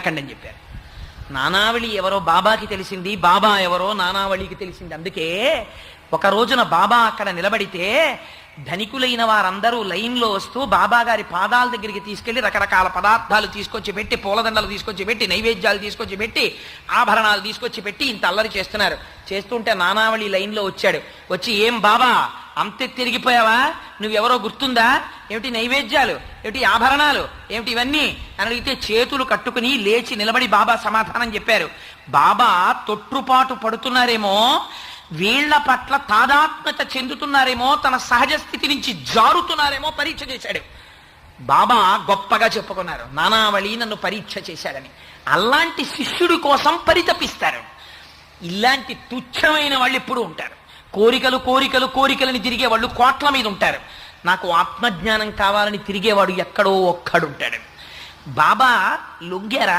అకండి అని చెప్పారు. నానావళి ఎవరో బాబాకి తెలిసింది బాబా ఎవరో నానావళికి తెలిసింది. అందుకే ఒక రోజున బాబా అక్కడ నిలబడితే ధనికులైన వారందరూ లైన్లో వస్తూ బాబా గారి పాదాల దగ్గరికి తీసుకెళ్ళి రకరకాల పదార్థాలు తీసుకొచ్చి పెట్టి పూలదండలు తీసుకొచ్చి పెట్టి నైవేద్యాలు తీసుకొచ్చి పెట్టి ఆభరణాలు తీసుకొచ్చి పెట్టి ఇంత అల్లరి చేస్తున్నారు. చేస్తుంటే నానావళి లైన్లో వచ్చాడు. వచ్చి ఏం బాబా అంతే తిరిగిపోయావా? నువ్వెవరో గుర్తుందా? ఏమిటి నైవేద్యాలు? ఏమిటి ఆభరణాలు? ఏమిటి ఇవన్నీ? అని అడిగితే చేతులు కట్టుకుని లేచి నిలబడి బాబా సమాధానం చెప్పారు. బాబా తొట్టుపాటు పడుతున్నారేమో వీళ్ళ పట్ల తాదాత్మ్యత చెందుతున్నారేమో తన సహజ స్థితి నుంచి జారుతున్నారేమో పరీక్ష చేశాడు. బాబా గొప్పగా చెప్పుకున్నారు నానావళి నన్ను పరీక్ష చేశాడని. అలాంటి శిష్యుడి కోసం పరితపిస్తారు. ఇలాంటి తుచ్చమైన వాళ్ళు ఎప్పుడు ఉంటారు. కోరికలు కోరికలు కోరికలని తిరిగే వాళ్ళు కోట్ల మీద ఉంటారు. నాకు ఆత్మజ్ఞానం కావాలని తిరిగేవాడు ఎక్కడో ఒక్కడుంటాడు. బాబా లొంగారా?